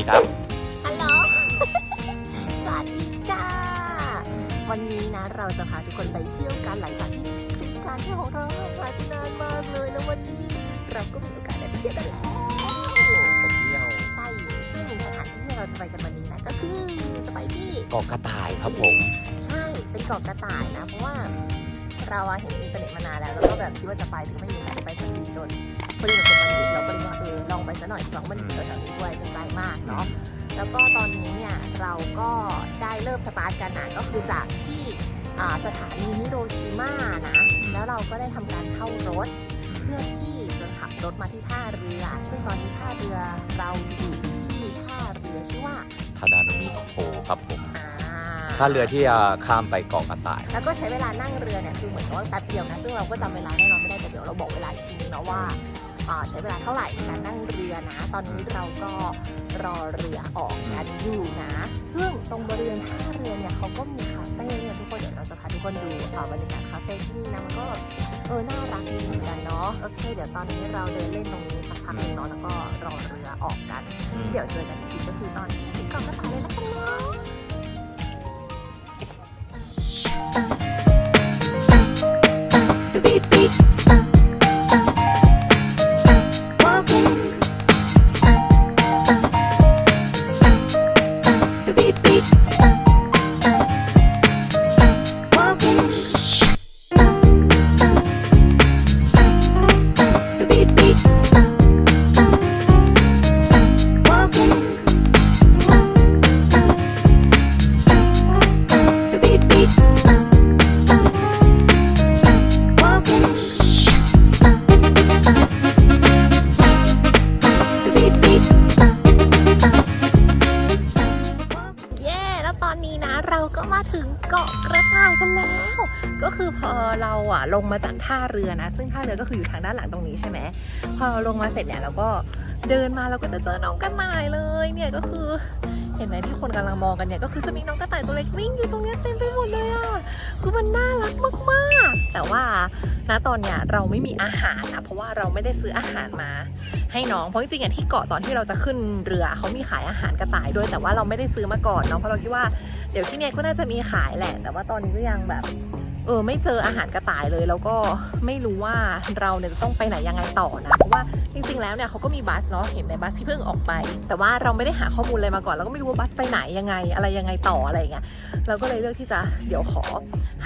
ดีครับ ฮัลโหล สวัสดีค่ะ วันนี้นะเราจะพาทุกคนไปเที่ยวกันหลังจากที่คลิปการเที่ยวของเราหายไปนานมากเลยแล้ววันนี้เราก็มีโอกาสได้ไปเที่ยวกันแล้วไปเที่ยว ใช่ซึ่งสถานที่ที่เราจะไปกันวันนี้นะก็คือจะไปที่เกาะกระต่ายครับผม ใช่ เป็นเกาะกระต่ายนะ เพราะว่าเราอะเห็นอินเทอร์เน็ตมานานแล้วแล้วก็แบบคิดว่าจะไปแต่ก็ไม่มีโอกาสได้ไปสักทีจน พอดีมันเป็นวันหยุดเราก็เลยว่าเออลองไปซะหน่อยเพราะมันอยู่แถวๆนี้ด้วยไม่ไกลมากเนาะแล้วก็ตอนนี้เนี่ยเราก็ได้เริ่มสตาร์ทกันนะก็คือจากที่อ่าสถานีนิโรชิมานะแล้วเราก็ได้ทำการเช่ารถ เพื่อที่จะขับรถมาที่ท่าเรือ ซึ่งตอนนี้ท่าเรือเราอยู่ที่ท่าเรือชื่อว่าทาดานุมิโคครับผมอ่าท่าเรือที่จะข้ามไปเกาะกระต่าย แล้วก็ใช้เวลานั่งเรือเนี่ยคือเหมือนกับว่าแป๊บเดียวนะซึ่งเราก็จำเวลาแน่นอนไม่ได้แต่เดี๋ยวเราบอกเวลาอีกทีนึงนะว่าอ่า ใช้เวลาเท่าไหร่ในการนั่งเรือนะ ตอนนี้เราก็รอเรือออกกันอยู่นะ ซึ่งตรงบริเวณท่าเรือเนี่ยเขาก็มีคาเฟ่เนี่ยทุกคนเดี๋ยวเราจะพาทุกคนดูอ่าบรรยากาศคาเฟ่ที่นี่นะมันก็เออน่ารักดีเหมือนกันเนาะโอเคเดี๋ยวตอนนี้เราเดินเล่นตรงนี้สักพักหนึงเนาะแล้วก็รอเรือออกกัน เดี๋ยวเจอกันอีกทีก็คือตอนที่ถึงเกาะกระต่ายเลยละกันเนาะ beep beep รือนะ ซึ่งท่าเรือก็คืออยู่ทางด้านหลังตรงนี้ใช่ไหมพอเราลงมาเสร็จเนี่ยเราก็เดินมาเราก็จะเจอน้องกระต่ายเลยเนี่ยก็คือเห็นไหมที่คนกำลังมองกันเนี่ยก็คือจะมีน้องกระต่ายตัวเล็กวิ่งอยู่ตรงนี้เต็มไปหมดเลยอะคือมันน่ารักมากๆ แต่ว่าณตอนเนี้ยเราไม่มีอาหารนะเพราะว่าเราไม่ได้ซื้ออาหารมา ให้น้องเพราะจริงๆอย่างที่เกาะตอนที่เราจะขึ้นเรือเขามีขายอาหารกระต่ายด้วยแต่ว่าเราไม่ได้ซื้อมาก่อนเนาะเพราะเราคิดว่าเดี๋ยวที่เนี่ยก็น่าจะมีขายแหละ แต่ว่าตอนนี้ก็ยังแบบ เออไม่เจออาหารกระต่ายเลย แล้วก็ไม่รู้ว่าเราเนี่ยจะต้องไปไหนยังไงต่อนะเพราะว่าจริงๆแล้วเนี่ยเขาก็มีบัสเนาะเห็นไหมบัสที่เพิ่งออกไป แต่ว่าเราไม่ได้หาข้อมูลอะไรมาก่อนเราก็ไม่รู้ว่าบัสไปไหนยังไง อะไรยังไงต่ออะไรเงี้ยเราก็เลยเลือกที่จะเดี๋ยวขอ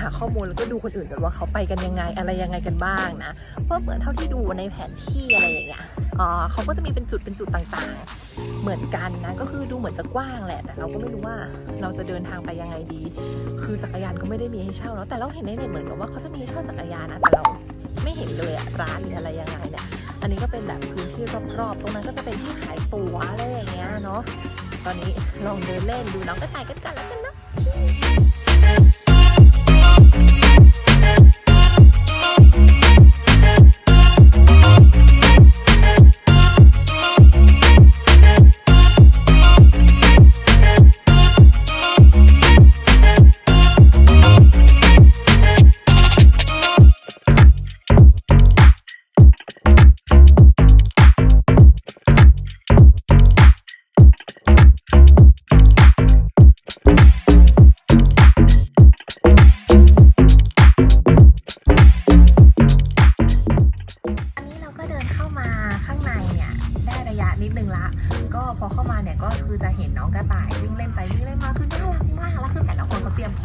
หาข้อมูลแล้วก็ดูคนอื่นกันว่าเขาไปกันยังไงอะไรยังไงกันบ้างนะเพราะเหมือนเท่าที่ดูในแผนที่อะไรอย่างเงี้ยอ่าเขาก็จะมีเป็นจุดเป็นจุดต่างๆ เหมือนกันนะก็คือดูเหมือนจะกว้างแหละแต่เราก็ไม่รู้ว่าเราจะเดินทางไปยังไงดี คือจักรยานก็ไม่ได้มีให้เช่าเนาะแต่เราเห็นในเน็ตเหมือนกับว่าเขาจะมีเช่าจักรยานนะแต่เราไม่เห็นเลยอะร้านหรืออะไรยังไงเนี่ยอันนี้ก็เป็นแบบพื้นที่รอบๆตรงนั้นก็จะเป็นที่ขายตั๋วอะไรอย่างเงี้ยเนาะตอนนี้ลองเดินเล่นดูน้องกระต่ายกันกันแล้วกันนะ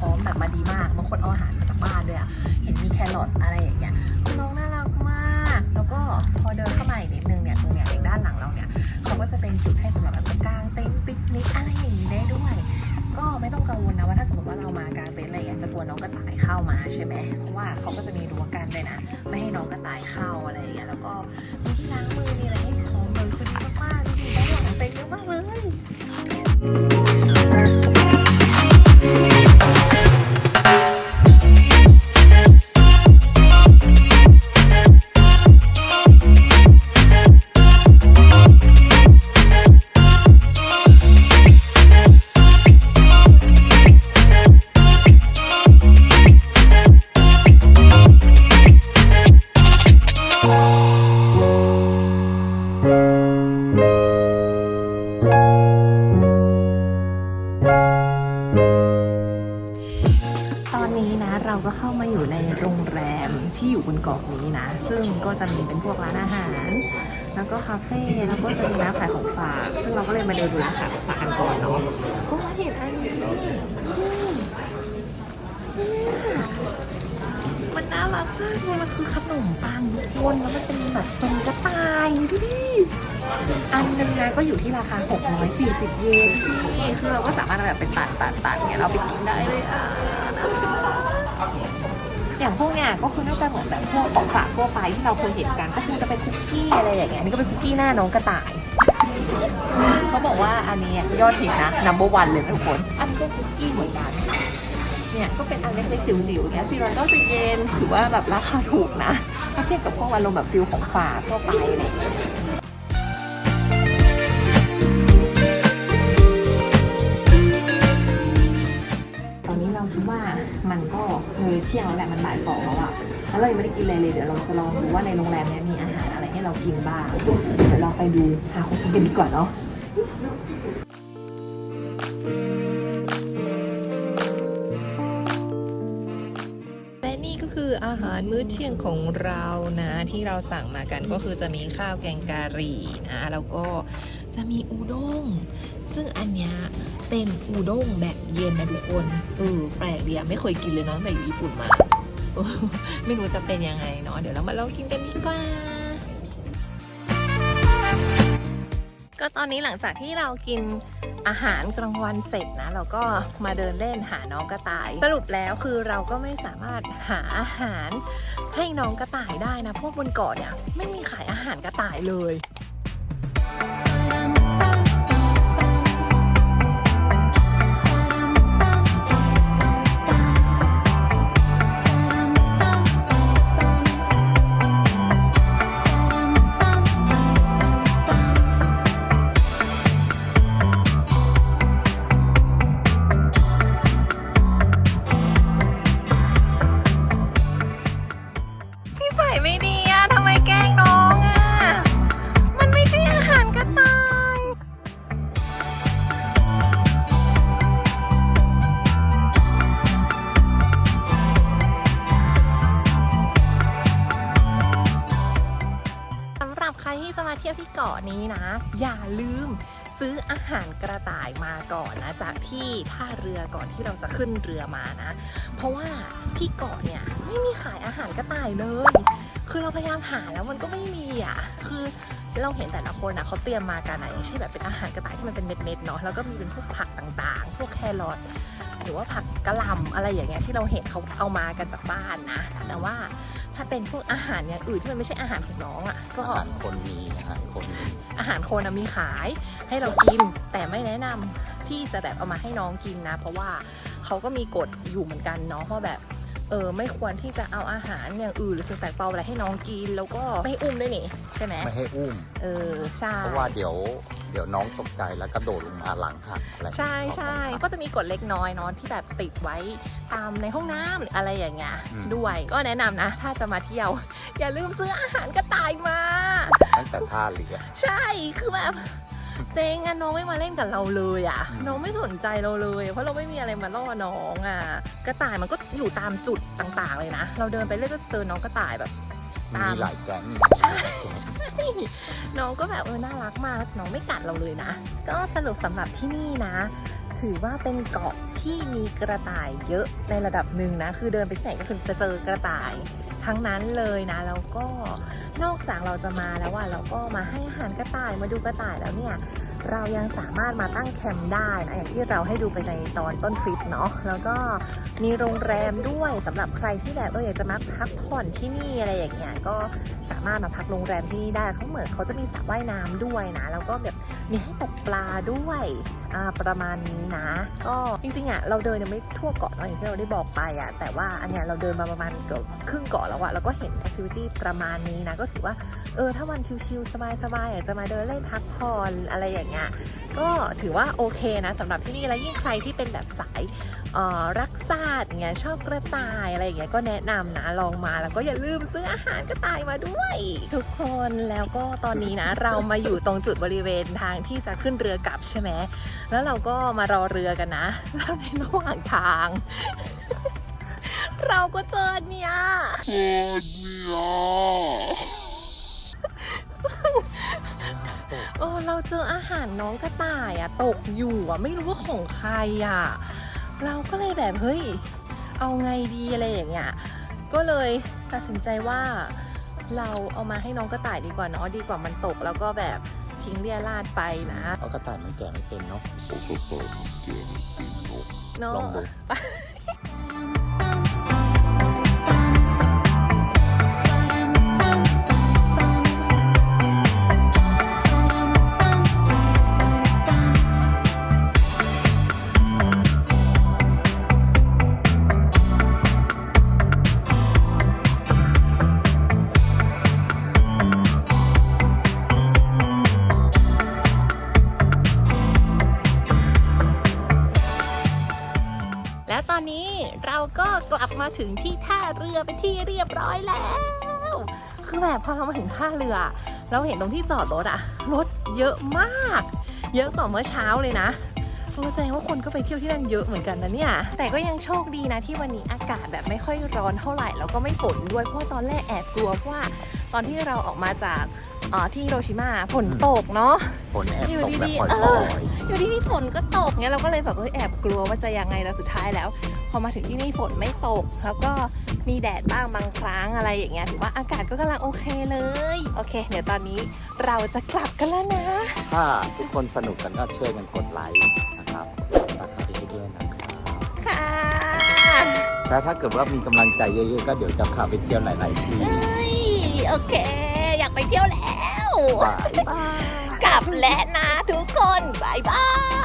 อมแบบมาดีมากบางคนเอาอาหารมาจากบ้านด้วยอะเห็นมีแครอทอะไรอย่างเงี้ยคือน้องน่ารักมาก แล้วก็พอเดินเข้ามาอีกนิดนึงเนี่ยตรงเนี้ยองด้านหลังเราเนี่ยเขาก็จะเป็นจุดให้สำหรับแบบกางเต็นท์ปิกนิกอะไรอย่างนี้ได้ด้วย ก็ไม่ต้องกังวลนะว่าถ้าสมมติว่าเรามากางเต็นท์อะไรอย่างเงี้ยจะกลัวน้องกระต่ายเข้ามาใช่ไหมเพราะว่าเขาก็จะมีรั้วกันด้วยนะ ไม่ให้น้องกระต่ายเข้าอะไรอย่างเงี้ยแล้วก็มีที่ล้างมือานขายของฝากซึ่งเราก็เลยมาเดินดูร้านขายของฝากกันก่อนเนาะก็เห็นอันนี้มันน่ารักมากเลยมันคือขนมปังทุกคนแล้วมันเป็นแบบทรงกระต่ายดูดิอันหนึงนะก็อยู่ที่ราคา 640 เยนที่คือเราก็สามารถแบบไปตัดตัดตัดเนี่ยเราไปกินได้เลยอะอย่างพวกเนี่ยก็คือน่าจะเหมือนแบบพวกของฝากทั่วไปที่เราเคยเห็นกันก็คือจะเป็นคุกกี้อะไรอย่างเงี้ยนี่ก็เป็นคุกกี้หน้าน้องกระต่าย เขาบอกว่าอันนี้ยอดฮิตนะ number one เลยทุกคน อันนี้ก็คุกกี้เหมือนกัน เนี่ยก็เป็นอันเล็กๆจิ๋วๆเนี่ยสี่ร้อยเก้าสิบเยนถือว่าแบบราคาถูกนะ ถ้าเทียบกับพวกอารมแบบฟิลของฝากทั่วไปอะไรอย่างเงี้ยตอนนี้เราคิดว่ามันก็เลยเที่ยงแล้วแหละมันบ่ายสองแล้วอะแล้วเรายังไม่ได้กินอะไรเลยเดี๋ยวเราจะลองดูว่าในโรงแรมเนี้ยมีอาหารอะไร ให้เรากินบ้าง เดี๋ยวเราไปดูหาของกินกันดีกว่าเนาะและนี่ก็คืออาหารมื้อเที่ยงของเรานะ ที่เราสั่งมากันก็คือจะมีข้าวแกงกะหรี่นะแล้วก็จะมีอูด้ง ซึ่งอันเนี้ยเป็นอูด้งแบบเย็นนะทุกคนเออแปลกดีอะไม่เคยกินเลยเนาะแต่อยู่ญี่ปุ่นมา ไม่รู้จะเป็นยังไงเนาะเดี๋ยวเรามาลองกินกันดีกว่า ก็ตอนนี้หลังจากที่เรากินอาหารกลางวันเสร็จนะ เราก็มาเดินเล่นหาน้องกระต่าย สรุปแล้วคือเราก็ไม่สามารถหาอาหารให้น้องกระต่ายได้นะ พวกบนเกาะเนี่ยไม่มีขายอาหารกระต่ายเลย อย่าลืมซื้ออาหารกระต่ายมาก่อนนะจากที่ท่าเรือก่อนที่เราจะขึ้นเรือมานะ เพราะว่าที่เกาะเนี่ยไม่มีขายอาหารกระต่ายเลย คือเราพยายามหาแล้วมันก็ไม่มีอะ คือเราเห็นแต่ละคนนะเขาเตรียมมากันอะอย่างเช่นแบบเป็นอาหารกระต่ายที่มันเป็นเม็ดๆเนาะแล้วก็มีเป็นพวกผักต่างๆ พวกแครอทหรือว่าผักกะหล่ำอะไรอย่างเงี้ยที่เราเห็นเขาเอามากันจากบ้านนะแต่ว่าถ้าเป็นพวกอาหารอย่างอื่นที่มันไม่ใช่อาหารของน้องอะก็อาหารคนมีอาหารคนมี อาหารคนน่ะมีขายให้เรากิน แต่ไม่แนะนำที่จะแบบเอามาให้น้องกินนะ เพราะว่าเขาก็มีกฎอยู่เหมือนกันเนาะว่าแบบเออไม่ควรที่จะเอาอาหารอย่างอื่นหรือสิ่งแปลกปลอมอะไรให้น้องกิน แล้วก็ไม่ให้อุ้มด้วยนี่ใช่ไหมไม่ให้อุ้ม เออใช่เพราะว่าเดี๋ยวเดี๋ยวน้องตกใจแล้วกระโดดลงมาหลังหักอะไรใช่ใช่ก็จะมีกฎเล็กน้อยเนาะที่แบบติดไว้ตามในห้องน้ำหรืออะไรอย่างเงี้ยด้วยก็แนะนำนะ ถ้าจะมาเที่ยว อย่าลืมซื้ออาหารกระต่ายมาตั้ง แต่ท่าเรือใช่คือแบบเซ็งอะน้องไม่มาเล่นกับเราเลยอะอืมน้องไม่สนใจเราเลย เพราะเราไม่มีอะไรมาล่อน้องอะกระต่ายมันก็อยู่ตามจุดต่างๆ เลยนะ เราเดินไปเรื่อยก็เจอน้องกระต่ายแบบตามมีหลายแก๊งน้องก็แบบเออน่ารักมากน้องไม่กัดเราเลยนะ ก็สรุปสำหรับที่นี่นะ ถือว่าเป็นเกาะที่มีกระต่ายเยอะในระดับหนึ่งนะ คือเดินไปที่ไหนก็คือจะเจอกระต่ายทั้งนั้นเลยนะแล้วก็ นอกจากเราจะมาแล้วว่าเราก็มาให้อาหารกระต่ายมาดูกระต่ายแล้วเนี่ย เรายังสามารถมาตั้งแคมป์ได้นะอย่างที่เราให้ดูไปในตอนต้นคลิปเนาะแล้วก็มีโรงแรมด้วยสำหรับใครที่แบบเอออยากจะมาพักผ่อนที่นี่อะไรอย่างเงี้ยก็สามารถมาพักโรงแรมที่นี่ได้เขาเหมือนเขาจะมีสระว่ายน้ำด้วยนะแล้วก็แบบ มีให้ตกปลาด้วยประมาณนี้นะ ก็จริงๆอะเราเดินยังไม่ทั่วเกาะเนาะอย่างที่เราได้บอกไปอะแต่ว่าอันเนี้ยเราเดินมาประมาณเกือบครึ่งเกาะแล้วอะเราก็เห็นแอคทิวิตี้ประมาณนี้นะ ก็ถือว่าเออถ้าวันชิลๆสบายๆอยากจะมาเดินเล่นพักผ่อนอะไรอย่างเงี้ยก็ถือว่าโอเคนะสำหรับที่นี่แล้วยิ่งใครที่เป็นแบบสาย รักษาสตร์อย่างเงี้ยชอบกระต่ายอะไรอย่างเงี้ยก็แนะนำนะลองมาแล้วก็อย่าลืมซื้ออาหารกระต่ายมาด้วย ทุกคนแล้วก็ตอนนี้นะเรามาอยู่ตรงจุดบริเวณทางที่จะขึ้นเรือกลับใช่ไหมแล้วเราก็มารอเรือกันนะแล้วในระหว่างทาง เราก็เจอเนี่ยเออเราเจออาหารน้องกระต่ายอะตกอยู่อะไม่รู้ว่าของใครอะ เราก็เลยแบบเฮ้ย เอาไงดีอะไรอย่างเงี้ย ก็เลยตัดสินใจว่าเราเอามาให้น้องกระต่ายดีกว่าเนาะดีกว่ามันตกแล้วก็แบบทิ้งเรียราดไปนะเอากระต่ายมันแก่ไม่เป็นเนาะเนาะลองดู อนนี้เราก็กลับมาถึงที่ท่าเรือเป็นที่เรียบร้อยแล้ว คือแบบพอเรามาถึงท่าเรือ เราเห็นตรงที่จอดรถอะรถเยอะมาก เยอะกว่าเมื่อเช้าเลยนะราแสดงว่าคนก็ไปเที่ยวที่นั่นเยอะเหมือนกันนะเนี่ย แต่ก็ยังโชคดีนะที่วันนี้อากาศแบบไม่ค่อยร้อนเท่าไหร่แล้วก็ไม่ฝนด้วยเพราะตอนแรกแอบกลัวว่า ตอนที่เราออกมาจากเอ่อที่ฮิโรชิมาฝนตกเนาะฝนแอบอยู่ตกแบบดีปๆล่เอออยอยู่ที่นี่ฝนก็ตกเนี่ยเราก็เลยแบบเฮ้ยแอบกลัวว่าจะยังไงแล้วสุดท้ายแล้ว พอมาถึงที่นี่ฝนไม่ตก แล้วก็มีแดดบ้างบางครั้งอะไรอย่างเงี้ยถือว่าอากาศก็กำลังโอเคเลย โอเค เดี๋ยวตอนนี้เราจะกลับกันแล้วนะๆถ้าทุกคนสนุกกันก็ช่วยกันกดไลค์นะครับราคาไปด้วยนะครับค่ะแล้วถ้าเกิดว่ามีกำลังใจเยอะๆก็เดี๋ยวจะพาไปเที่ยวหลายๆที่เอ้ย โอเค อยากไปเที่ยวแล้วบายกลับแล้วนะทุกคนบายบาย